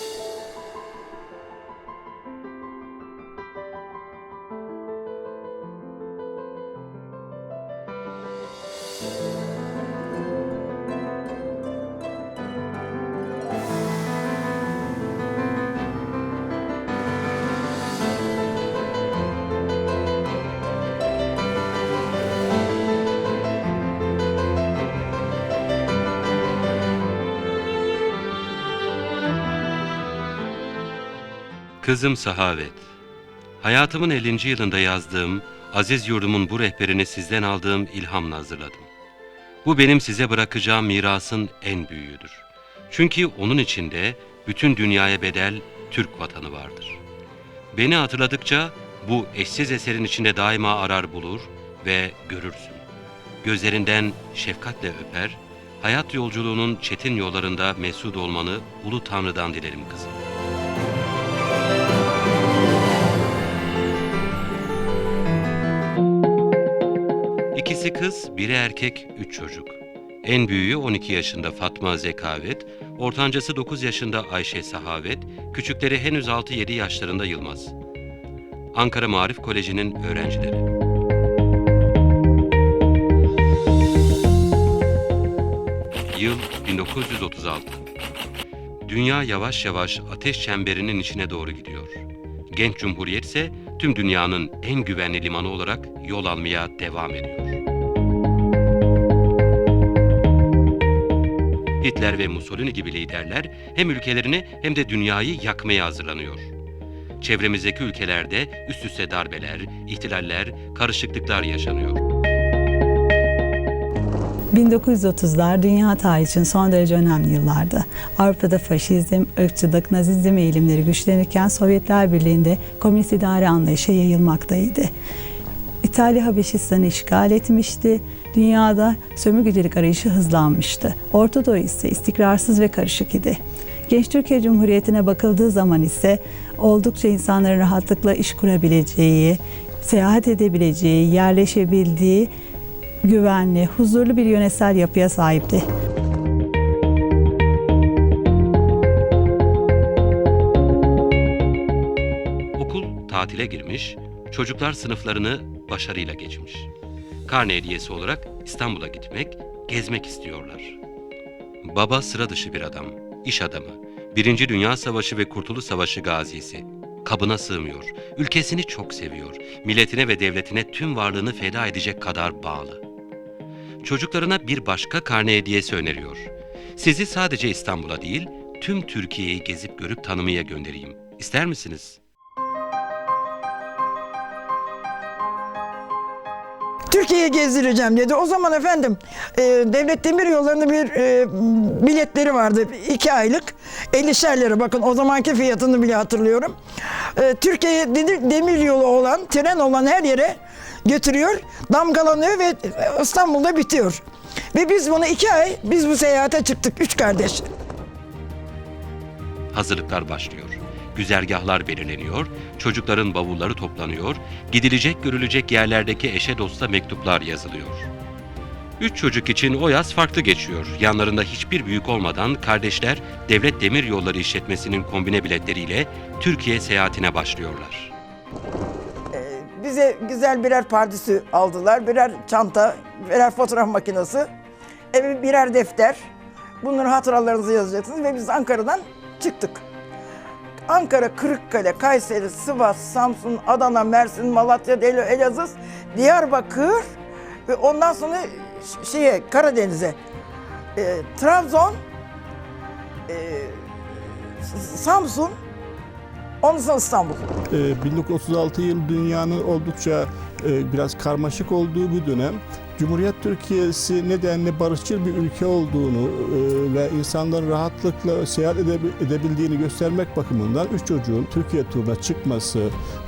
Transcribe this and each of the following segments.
you Kızım Sahavet, hayatımın 50. yılında yazdığım, aziz yurdumun bu rehberini sizden aldığım ilhamla hazırladım. Bu benim size bırakacağım mirasın en büyüğüdür. Çünkü onun içinde bütün dünyaya bedel Türk vatanı vardır. Beni hatırladıkça bu eşsiz eserin içinde daima arar bulur ve görürsün. Gözlerinden şefkatle öper, hayat yolculuğunun çetin yollarında mesut olmanı Ulu Tanrı'dan dilerim kızım. İkisi kız, biri erkek, üç çocuk. En büyüğü 12 yaşında Fatma Zekavet, ortancası 9 yaşında Ayşe Sahavet, küçükleri henüz 6-7 yaşlarında Yılmaz. Ankara Marif Koleji'nin öğrencileri. Yıl 1936. Dünya yavaş yavaş ateş çemberinin içine doğru gidiyor. Genç Cumhuriyet ise tüm dünyanın en güvenli limanı olarak yol almaya devam ediyor. Hitler ve Mussolini gibi liderler hem ülkelerini hem de dünyayı yakmaya hazırlanıyor. Çevremizdeki ülkelerde üst üste darbeler, ihtilaller, karışıklıklar yaşanıyor. 1930'lar dünya tarihi için son derece önemli yıllardı. Avrupa'da faşizm, ırkçılık, nazizm eğilimleri güçlenirken Sovyetler Birliği'nde komünist idare anlayışı yayılmaktaydı. İtalya Habeşistan'ı işgal etmişti. Dünyada sömürgecilik arayışı hızlanmıştı. Orta Doğu ise istikrarsız ve karışık idi. Genç Türkiye Cumhuriyeti'ne bakıldığı zaman ise oldukça insanların rahatlıkla iş kurabileceği, seyahat edebileceği, yerleşebildiği güvenli, huzurlu bir yönetsel yapıya sahipti. Okul tatile girmiş, çocuklar sınıflarını başarıyla geçmiş. Karne hediyesi olarak İstanbul'a gitmek, gezmek istiyorlar. Baba sıra dışı bir adam, iş adamı. Birinci Dünya Savaşı ve Kurtuluş Savaşı gazisi. Kabına sığmıyor, ülkesini çok seviyor. Milletine ve devletine tüm varlığını feda edecek kadar bağlı. Çocuklarına bir başka karne hediyesi öneriyor. Sizi sadece İstanbul'a değil, tüm Türkiye'yi gezip görüp tanımaya göndereyim. İster misiniz?'' Türkiye'yi gezdireceğim dedi. O zaman efendim e, devlet demir yollarının bir e, biletleri vardı. iki aylık 50'şer lira bakın o zamanki fiyatını bile hatırlıyorum. E, Türkiye demir, demir yolu olan tren olan her yere götürüyor damgalanıyor ve İstanbul'da bitiyor. Ve biz bunu iki ay biz bu seyahate çıktık üç kardeş. Hazırlıklar başlıyor. Güzergahlar belirleniyor, çocukların bavulları toplanıyor, gidilecek görülecek yerlerdeki eşe dosta mektuplar yazılıyor. Üç çocuk için o yaz farklı geçiyor. Yanlarında hiçbir büyük olmadan kardeşler Devlet Demir Yolları İşletmesi'nin kombine biletleriyle Türkiye seyahatine başlıyorlar. Bize güzel birer pardüsü aldılar, birer çanta, birer fotoğraf makinesi, birer defter. Bunların hatıralarınızı yazacaksınız ve biz Ankara'dan çıktık. Ankara, Kırıkkale, Kayseri, Sivas, Samsun, Adana, Mersin, Malatya, Delo, Elazığ, Diyarbakır ve ondan sonra şeye Karadeniz'e, e, Trabzon, e, Samsun, ondan sonra İstanbul. Ee, 1936 yıl dünyanın oldukça e, biraz karmaşık olduğu bir dönem. Cumhuriyet Türkiye'si nedenle barışçıl bir ülke olduğunu e, ve insanların rahatlıkla seyahat edebi- edebildiğini göstermek bakımından üç çocuğun Türkiye turuna çıkması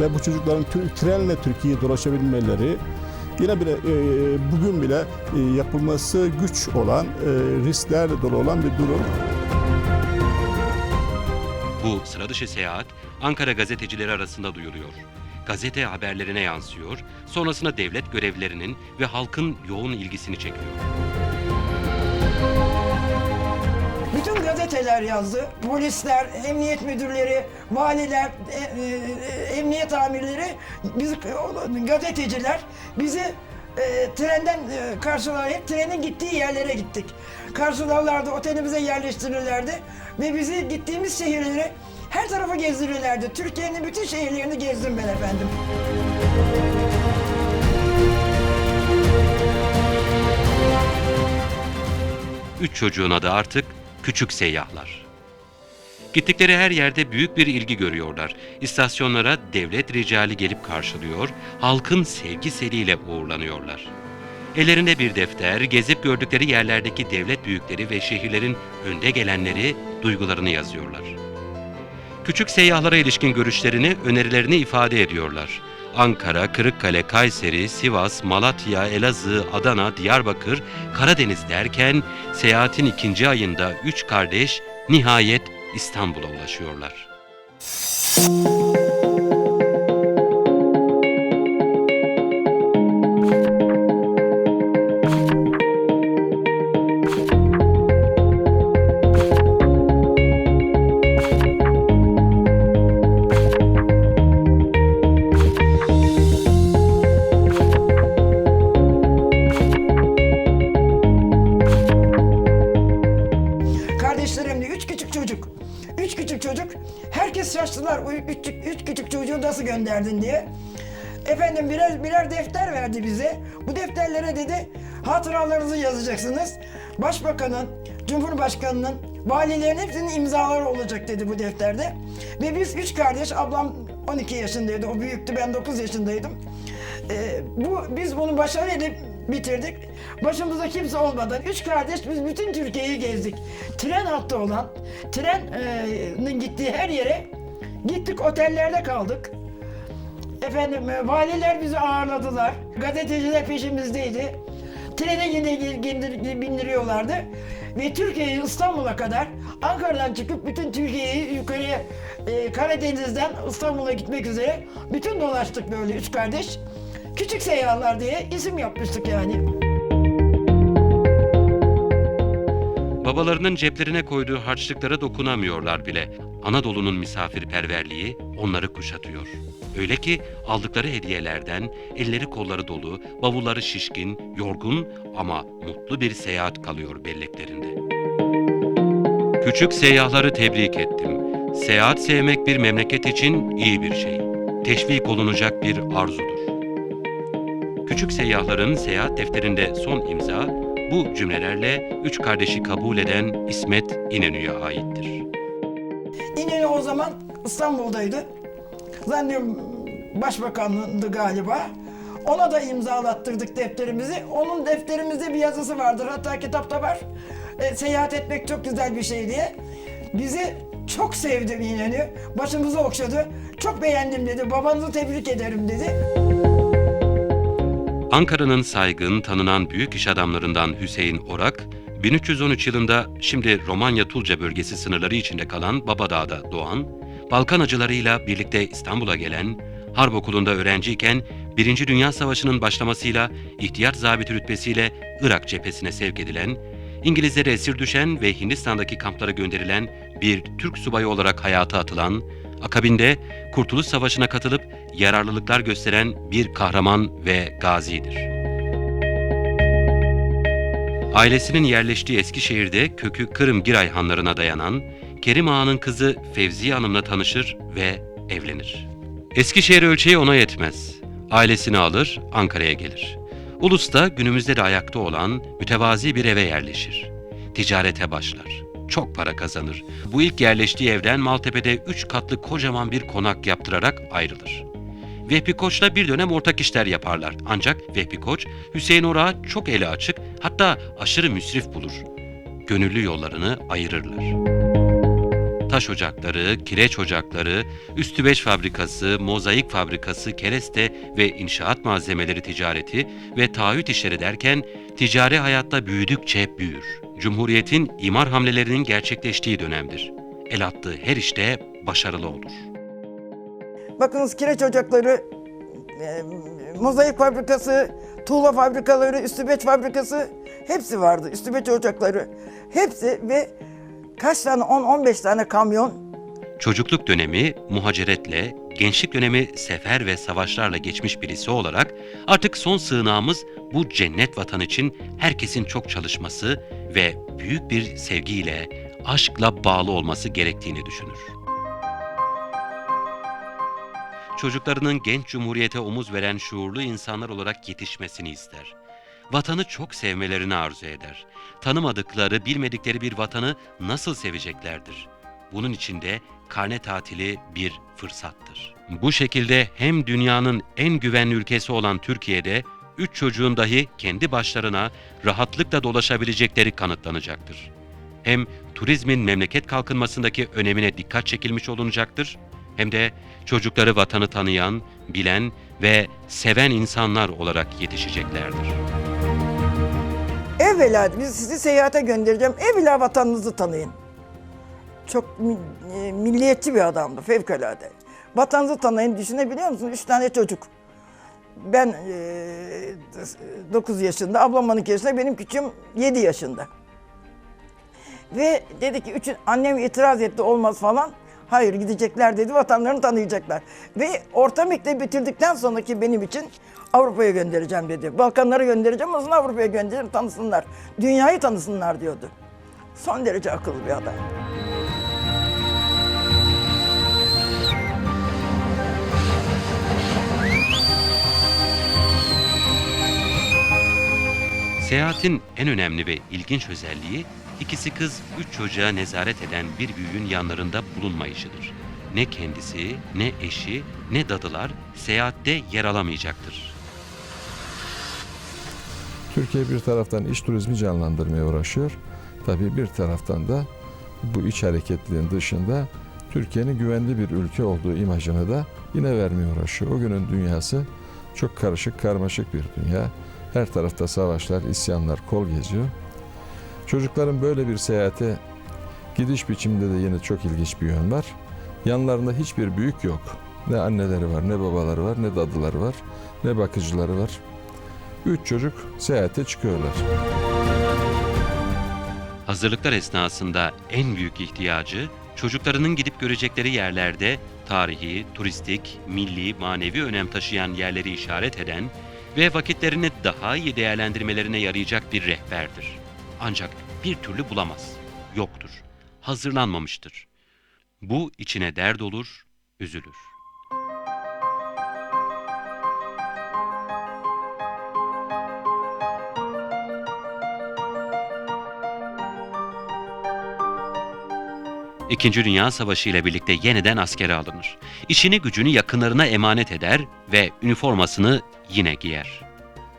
ve bu çocukların trenle Türkiye'yi dolaşabilmeleri yine bile e, bugün bile e, yapılması güç olan, e, riskler dolu olan bir durum. Bu sıra dışı seyahat Ankara gazetecileri arasında duyuluyor. Gazete haberlerine yansıyor, sonrasında devlet görevlilerinin ve halkın yoğun ilgisini çekiyor. Bütün gazete gazeteler yazdı. Polisler, emniyet müdürleri, valiler, e, e, emniyet amirleri, biz gazeteciler bizi e, trenden e, karşılayıp trenin gittiği yerlere gittik. Karşılarlardı, otelimize yerleştirirlerdi ve bizi gittiğimiz şehirleri her tarafa gezdirirlerdi. Türkiye'nin bütün şehirlerini gezdim ben efendim. Üç çocuğun adı artık Küçük Seyyahlar. Gittikleri her yerde büyük bir ilgi görüyorlar. İstasyonlara devlet ricali gelip karşılıyor, halkın sevgi seliyle uğurlanıyorlar. Ellerinde bir defter, gezip gördükleri yerlerdeki devlet büyükleri ve şehirlerin önde gelenleri duygularını yazıyorlar. Küçük seyyahlara ilişkin görüşlerini, önerilerini ifade ediyorlar. Ankara, Kırıkkale, Kayseri, Sivas, Malatya, Elazığ, Adana, Diyarbakır, Karadeniz derken seyahatin ikinci ayında üç kardeş nihayet İstanbul'a ulaşıyorlar. Kardeşlerimle nasıl gönderdin diye. Efendim birer birer defter verdi bize. Bu defterlere dedi hatıralarınızı yazacaksınız. Başbakanın, Cumhurbaşkanının, valilerin hepsinin imzaları olacak dedi bu defterde. Ve biz üç kardeş, ablam 12 yaşındaydı, o büyüktü, ben 9 yaşındaydım. Ee, bu biz bunu başarıyla bitirdik. Başımızda kimse olmadan üç kardeş biz bütün Türkiye'yi gezdik. Tren hattı olan, trenin gittiği her yere gittik, otellerde kaldık. Efendim e, valiler bizi ağırladılar. Gazeteciler peşimizdeydi. Trene yine bindiriyorlardı. Ve Türkiye'yi İstanbul'a kadar Ankara'dan çıkıp bütün Türkiye'yi yukarıya e, Karadeniz'den İstanbul'a gitmek üzere bütün dolaştık böyle üç kardeş. Küçük seyyahlar diye isim yapmıştık yani. Babalarının ceplerine koyduğu harçlıklara dokunamıyorlar bile. Anadolu'nun misafirperverliği onları kuşatıyor. Öyle ki aldıkları hediyelerden elleri kolları dolu, bavulları şişkin, yorgun ama mutlu bir seyahat kalıyor belleklerinde. Küçük seyyahları tebrik ettim. Seyahat sevmek bir memleket için iyi bir şey. Teşvik olunacak bir arzudur. Küçük seyyahların seyahat defterinde son imza bu cümlelerle üç kardeşi kabul eden İsmet İnönü'ye aittir. İnönü o zaman İstanbul'daydı. Zannediyorum başbakanlığındı galiba. Ona da imzalattırdık defterimizi. Onun defterimizde bir yazısı vardır. Hatta kitapta var. E, seyahat etmek çok güzel bir şey diye. Bizi çok sevdi İnönü. Başımızı okşadı. Çok beğendim dedi. Babanızı tebrik ederim dedi. Ankara'nın saygın, tanınan büyük iş adamlarından Hüseyin Orak, 1313 yılında şimdi Romanya Tulca bölgesi sınırları içinde kalan Babadağ'da doğan, Balkan acılarıyla birlikte İstanbul'a gelen, harp okulunda öğrenciyken Birinci Dünya Savaşı'nın başlamasıyla ihtiyat zabiti rütbesiyle Irak cephesine sevk edilen, İngilizlere esir düşen ve Hindistan'daki kamplara gönderilen bir Türk subayı olarak hayata atılan, akabinde Kurtuluş Savaşı'na katılıp yararlılıklar gösteren bir kahraman ve gazidir. Ailesinin yerleştiği Eskişehir'de kökü Kırım Giray hanlarına dayanan Kerim Ağa'nın kızı Fevziye Hanım'la tanışır ve evlenir. Eskişehir ölçeği ona yetmez. Ailesini alır, Ankara'ya gelir. Ulus'ta günümüzde de ayakta olan mütevazi bir eve yerleşir. Ticarete başlar. Çok para kazanır. Bu ilk yerleştiği evden Maltepe'de üç katlı kocaman bir konak yaptırarak ayrılır. Vehbi Koç'la bir dönem ortak işler yaparlar. Ancak Vehbi Koç, Hüseyin Orak'a çok eli açık, hatta aşırı müsrif bulur. Gönüllü yollarını ayırırlar. Taş ocakları, kireç ocakları, üstü beş fabrikası, mozaik fabrikası, kereste ve inşaat malzemeleri ticareti ve taahhüt işleri derken ticari hayatta büyüdükçe büyür. Cumhuriyetin imar hamlelerinin gerçekleştiği dönemdir. El attığı her işte başarılı olur. Bakınız kireç ocakları, e, mozaik fabrikası, tuğla fabrikaları, üstübeç fabrikası hepsi vardı. Üstübeç ocakları hepsi ve Kaç tane 10-15 tane kamyon Çocukluk dönemi muhaceretle, gençlik dönemi sefer ve savaşlarla geçmiş birisi olarak artık son sığınağımız bu cennet vatan için herkesin çok çalışması ve büyük bir sevgiyle, aşkla bağlı olması gerektiğini düşünür. Çocuklarının genç cumhuriyete omuz veren şuurlu insanlar olarak yetişmesini ister. Vatanı çok sevmelerini arzu eder. Tanımadıkları, bilmedikleri bir vatanı nasıl seveceklerdir? Bunun için de karne tatili bir fırsattır. Bu şekilde hem dünyanın en güvenli ülkesi olan Türkiye'de üç çocuğun dahi kendi başlarına rahatlıkla dolaşabilecekleri kanıtlanacaktır. Hem turizmin memleket kalkınmasındaki önemine dikkat çekilmiş olunacaktır hem de çocukları vatanı tanıyan, bilen ve seven insanlar olarak yetişeceklerdir. evvela biz sizi seyahate göndereceğim. Evvela vatanınızı tanıyın. Çok e, milliyetçi bir adamdı fevkalade. Vatanınızı tanıyın düşünebiliyor musun? Üç tane çocuk. Ben e, 9 yaşında, ablam 12 yaşında, benim küçüğüm 7 yaşında. Ve dedi ki üçün, annem itiraz etti olmaz falan. Hayır gidecekler dedi vatanlarını tanıyacaklar. Ve orta mektebi bitirdikten sonraki benim için Avrupa'ya göndereceğim dedi. Balkanlara göndereceğim o zaman Avrupa'ya göndereceğim tanısınlar. Dünyayı tanısınlar diyordu. Son derece akıllı bir adam. Seyahatin en önemli ve ilginç özelliği ikisi kız üç çocuğa nezaret eden bir büyüğün yanlarında bulunmayışıdır. Ne kendisi, ne eşi, ne dadılar seyahatte yer alamayacaktır. Türkiye bir taraftan iş turizmi canlandırmaya uğraşıyor. Tabii bir taraftan da bu iç hareketliliğin dışında Türkiye'nin güvenli bir ülke olduğu imajını da yine vermeye uğraşıyor. O günün dünyası çok karışık, karmaşık bir dünya. Her tarafta savaşlar, isyanlar kol geziyor. Çocukların böyle bir seyahate gidiş biçiminde de yine çok ilginç bir yön var. Yanlarında hiçbir büyük yok. Ne anneleri var, ne babaları var, ne dadıları var, ne bakıcıları var. Üç çocuk seyahate çıkıyorlar. Hazırlıklar esnasında en büyük ihtiyacı çocuklarının gidip görecekleri yerlerde tarihi, turistik, milli, manevi önem taşıyan yerleri işaret eden ve vakitlerini daha iyi değerlendirmelerine yarayacak bir rehberdir. Ancak bir türlü bulamaz, yoktur, hazırlanmamıştır. Bu içine dert olur, üzülür. İkinci Dünya Savaşı ile birlikte yeniden askere alınır. İşini gücünü yakınlarına emanet eder ve üniformasını yine giyer.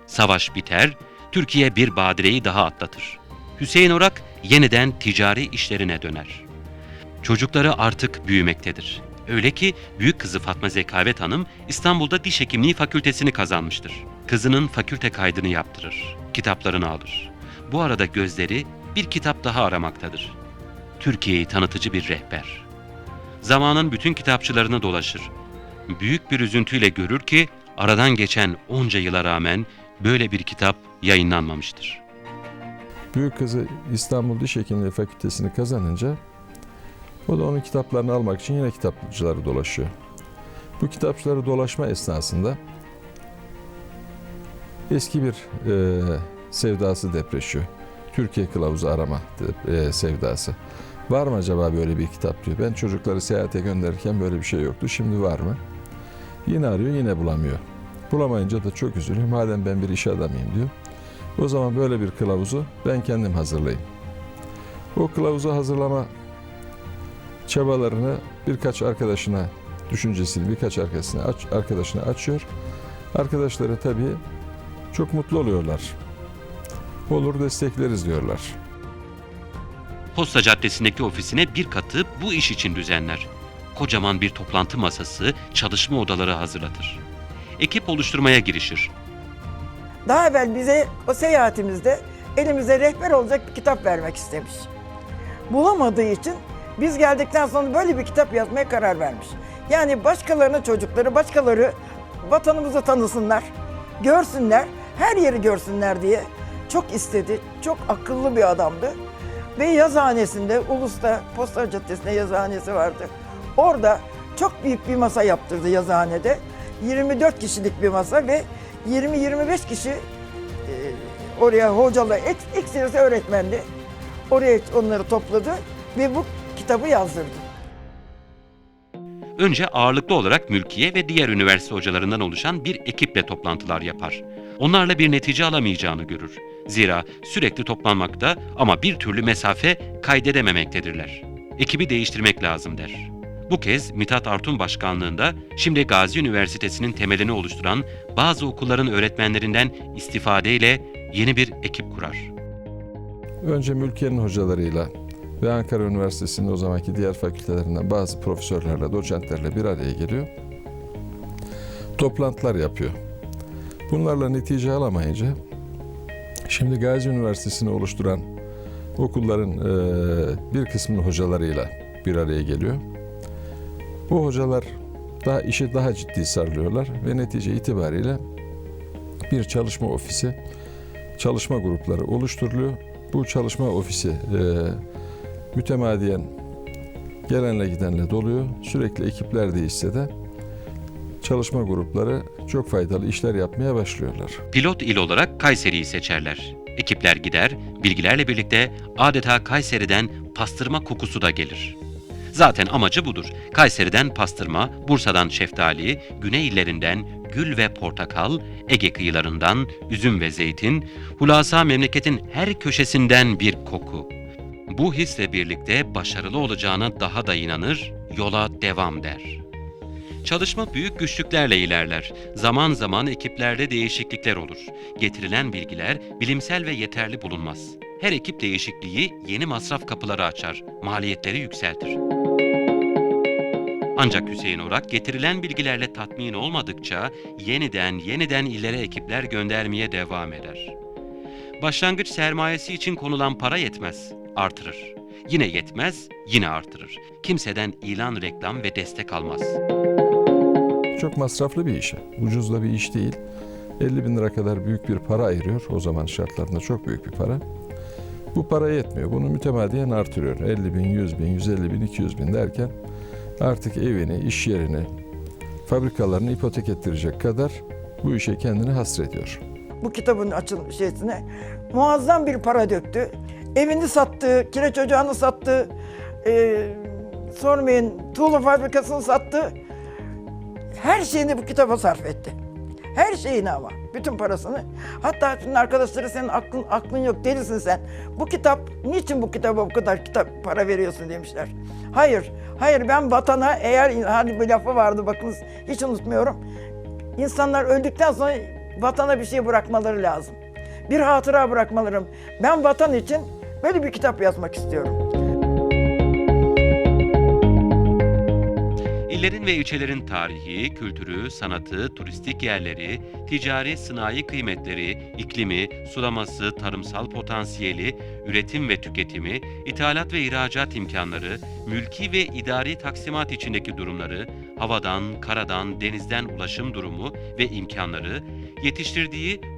Savaş biter, Türkiye bir badireyi daha atlatır. Hüseyin Orak yeniden ticari işlerine döner. Çocukları artık büyümektedir. Öyle ki büyük kızı Fatma Zekavet Hanım İstanbul'da Diş Hekimliği Fakültesini kazanmıştır. Kızının fakülte kaydını yaptırır, kitaplarını alır. Bu arada gözleri bir kitap daha aramaktadır. Türkiye'yi tanıtıcı bir rehber. Zamanın bütün kitapçılarını dolaşır. Büyük bir üzüntüyle görür ki aradan geçen onca yıla rağmen böyle bir kitap yayınlanmamıştır. Büyük kızı İstanbul Diş Hekimliği Fakültesini kazanınca o da onun kitaplarını almak için yine kitapçıları dolaşıyor. Bu kitapçıları dolaşma esnasında eski bir e, sevdası depreşiyor. Türkiye kılavuzu arama e, sevdası. Var mı acaba böyle bir kitap diyor. Ben çocukları seyahate gönderirken böyle bir şey yoktu. Şimdi var mı? Yine arıyor yine bulamıyor. Bulamayınca da çok üzülüyor. Madem ben bir iş adamıyım diyor. O zaman böyle bir kılavuzu ben kendim hazırlayayım. O kılavuzu hazırlama çabalarını birkaç arkadaşına, düşüncesini birkaç arkadaşına, aç, arkadaşına açıyor. Arkadaşları tabii çok mutlu oluyorlar. Olur destekleriz diyorlar. Posta Caddesi'ndeki ofisine bir katı bu iş için düzenler. Kocaman bir toplantı masası, çalışma odaları hazırlatır. Ekip oluşturmaya girişir. Daha evvel bize o seyahatimizde elimize rehber olacak bir kitap vermek istemiş. Bulamadığı için biz geldikten sonra böyle bir kitap yazmaya karar vermiş. Yani başkalarının çocukları, başkaları vatanımızı tanısınlar, görsünler, her yeri görsünler diye çok istedi. Çok akıllı bir adamdı. Ve yazıhanesinde, Ulus'ta Posta Caddesi'nde yazıhanesi vardı. Orada çok büyük bir masa yaptırdı yazıhanede. 24 kişilik bir masa ve 20-25 kişi e, oraya hocalar, ek- ekserisi öğretmendi. Oraya onları topladı ve bu kitabı yazdırdı. Önce ağırlıklı olarak mülkiye ve diğer üniversite hocalarından oluşan bir ekiple toplantılar yapar. Onlarla bir netice alamayacağını görür. Zira sürekli toplanmakta ama bir türlü mesafe kaydedememektedirler. Ekibi değiştirmek lazım der. Bu kez Mithat Artun başkanlığında şimdi Gazi Üniversitesi'nin temelini oluşturan bazı okulların öğretmenlerinden istifadeyle yeni bir ekip kurar. Önce mülkiyenin hocalarıyla ve Ankara Üniversitesi'nin o zamanki diğer fakültelerinden bazı profesörlerle, doçentlerle bir araya geliyor. Toplantılar yapıyor. Bunlarla netice alamayınca şimdi Gazi Üniversitesi'ni oluşturan okulların eee, bir kısmının hocalarıyla bir araya geliyor. Bu hocalar daha işi daha ciddi sarılıyorlar ve netice itibariyle bir çalışma ofisi, çalışma grupları oluşturuluyor. Bu çalışma ofisi e, mütemadiyen gelenle gidenle doluyor. Sürekli ekipler değişse de çalışma grupları çok faydalı işler yapmaya başlıyorlar. Pilot il olarak Kayseri'yi seçerler. Ekipler gider, bilgilerle birlikte adeta Kayseri'den pastırma kokusu da gelir. Zaten amacı budur. Kayseri'den pastırma, Bursa'dan şeftali, güney illerinden gül ve portakal, Ege kıyılarından üzüm ve zeytin, hulasa memleketin her köşesinden bir koku. Bu hisle birlikte başarılı olacağına daha da inanır, yola devam der. Çalışma büyük güçlüklerle ilerler. Zaman zaman ekiplerde değişiklikler olur. Getirilen bilgiler bilimsel ve yeterli bulunmaz. Her ekip değişikliği yeni masraf kapıları açar, maliyetleri yükseltir. Ancak Hüseyin Orak getirilen bilgilerle tatmin olmadıkça yeniden yeniden ileri ekipler göndermeye devam eder. Başlangıç sermayesi için konulan para yetmez, artırır. Yine yetmez, yine artırır. Kimseden ilan, reklam ve destek almaz. Çok masraflı bir iş. Ucuz da bir iş değil. 50 bin lira kadar büyük bir para ayırıyor. O zaman şartlarında çok büyük bir para. Bu para yetmiyor. Bunu mütemadiyen artırıyor. 50 bin, 100 bin, 150 bin, 200 bin derken artık evini, iş yerini, fabrikalarını ipotek ettirecek kadar bu işe kendini hasrediyor. bu kitabın açıl şeysine muazzam bir para döktü. Evini sattı, kireç ocağını sattı, e, sormayın tuğla fabrikasını sattı. Her şeyini bu kitaba sarf etti. Her şeyini ama, bütün parasını. Hatta şimdi arkadaşları senin aklın, aklın yok, delisin sen. Bu kitap, niçin bu kitaba bu kadar kitap para veriyorsun demişler. Hayır, hayır ben vatana eğer, hani bir lafı vardı bakınız hiç unutmuyorum. İnsanlar öldükten sonra vatana bir şey bırakmaları lazım. Bir hatıra bırakmalarım. Ben vatan için böyle bir kitap yazmak istiyorum. İllerin ve ilçelerin tarihi, kültürü, sanatı, turistik yerleri, ticari sanayi kıymetleri, iklimi, sulaması, tarımsal potansiyeli, üretim ve tüketimi, ithalat ve ihracat imkanları, mülki ve idari taksimat içindeki durumları, havadan, karadan, denizden ulaşım durumu ve imkanları, yetiştirdiği